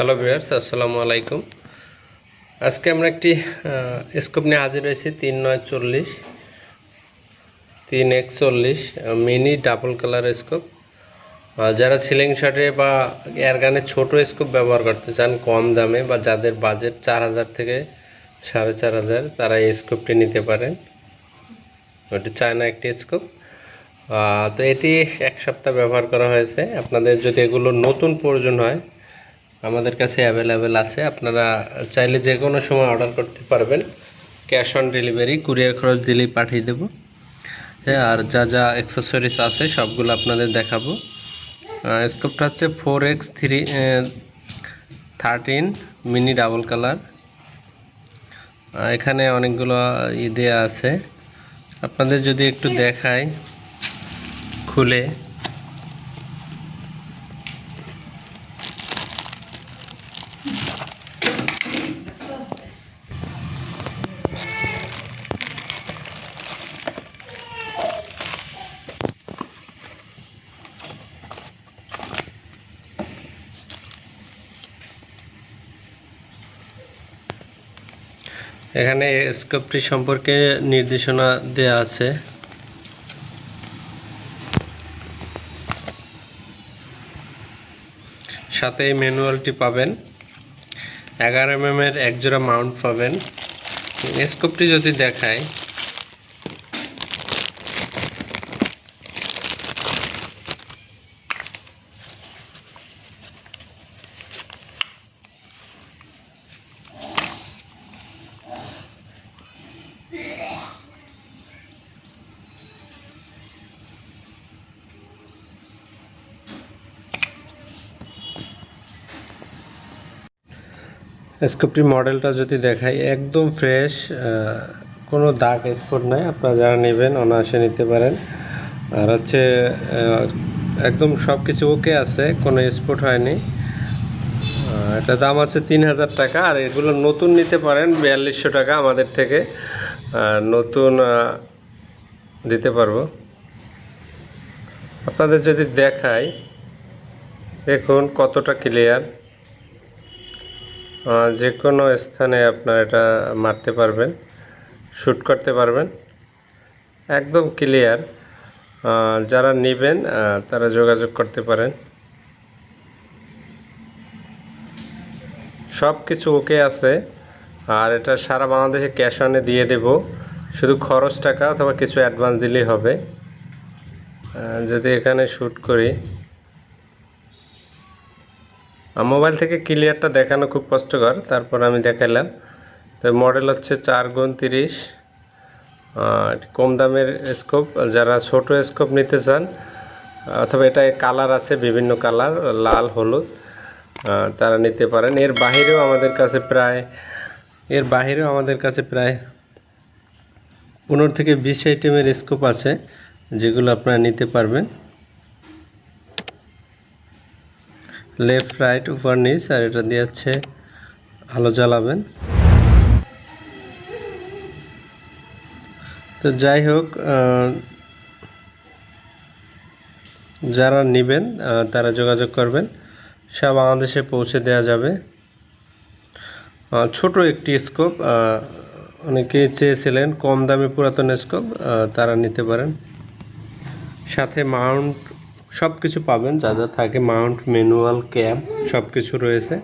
Hello viewers আসসালামু আলাইকুম আজকে আমরা একটি স্কোপ নিয়ে হাজির হয়েছি তিন নয় চল্লিশ, তিন একচল্লিশ মিনি ডাবল কালার স্কোপ যারা সিলিং শটে বা এয়ারগানে ছোট স্কোপ ব্যবহার করতে চান, কম দামে বা যাদের বাজেট চার হাজার থেকে সাড়ে চার হাজার, তারা এই স্কোপটি নিতে পারেন। ওটি চায়না একটি স্কোপ তো এটি এক সপ্তাহ ব্যবহার করা হয়েছে। আপনাদের যদি এগুলো নতুন প্রয়োজন হয় আমাদের কাছে অ্যাভেলেবেল আছে। আপনারা চাইলে যে কোনো সময় অর্ডার করতে পারবেন। ক্যাশ অন ডেলিভারি কুরিয়ার খরচ দিলেই পাঠিয়ে দেবো। হ্যাঁ আর যা যা অ্যাক্সেসরিজ আছে, সবগুলো আপনাদের দেখাবো। স্কোপটা হচ্ছে four X three thirteen mini double colour এখানে অনেকগুলো ই দেওয়া আছে। আপনাদের যদি একটু দেখায় খুলে। এখানে স্কোপটি সম্পর্কে নির্দেশনা দেয়া আছে। সাথে এই ম্যানুয়ালটি পাবেন। এগারো এম এর একজোড়া মাউন্ট পাবেন। স্কোপটি যদি দেখায় স্কোপটির মডেলটা যদি দেখাই, একদম ফ্রেশ কোনো দাগ স্পট নাই। আপনারা যারা নেবেন, অনায়াসে নিতে পারেন। আর হচ্ছে একদম সব কিছু ওকে আছে, কোনো স্পট হয়নি। এটা দাম আছে তিন হাজার টাকা, আর এগুলো নতুন নিতে পারেন, বিয়াল্লিশশো টাকা আমাদের থেকে। নতুন দিতে পারব। আপনাদের যদি দেখাই, দেখুন কতটা ক্লিয়ার যে কোনো স্থানে আপনার এটা মারতে পারবেন শ্যুট করতে পারবেন। একদম ক্লিয়ার যারা নেবেন তারা যোগাযোগ করতে পারেন। সব কিছু ওকে আছে। আর এটা সারা বাংলাদেশে ক্যাশ অনে দিয়ে দেব। শুধু খরচ টাকা অথবা কিছু অ্যাডভান্স দিলেই হবে। যদি এখানে শ্যুট করি। মোবাইল থেকে ক্লিয়ারটা দেখানো খুব কষ্টকর, তারপর আমি দেখাইলাম তো মডেল হচ্ছে চার গুণ তিরিশ। কম দামের স্কোপ যারা ছোট স্কোপ নিতে চান, অথবা এটা কালার আছে, বিভিন্ন কালার লাল, হলুদ তারা নিতে পারেন। এর বাহিরেও আমাদের কাছে প্রায়, এর বাহিরেও আমাদের কাছে প্রায় পনেরো থেকে বিশ আইটেমের স্কোপ আছে, যেগুলো আপনারা নিতে পারবেন। লেফট রাইট উপর নিচ আর এটা দিয়ে হচ্ছে আলো জ্বালাবেন। তো যাই হোক যারা নেবেন তারা যোগাযোগ করবেন। সব বাংলাদেশে পৌঁছে দেওয়া যাবে। ছোট একটি স্কোপ অনেকে চেয়েছিলেন কম দামে পুরাতন স্কোপ তারা নিতে পারেন। সাথে মাউন্ট সব কিছু পাবেন যা যা থাকে মাউন্ট ম্যানুয়াল ক্যাব সব কিছু রয়েছে।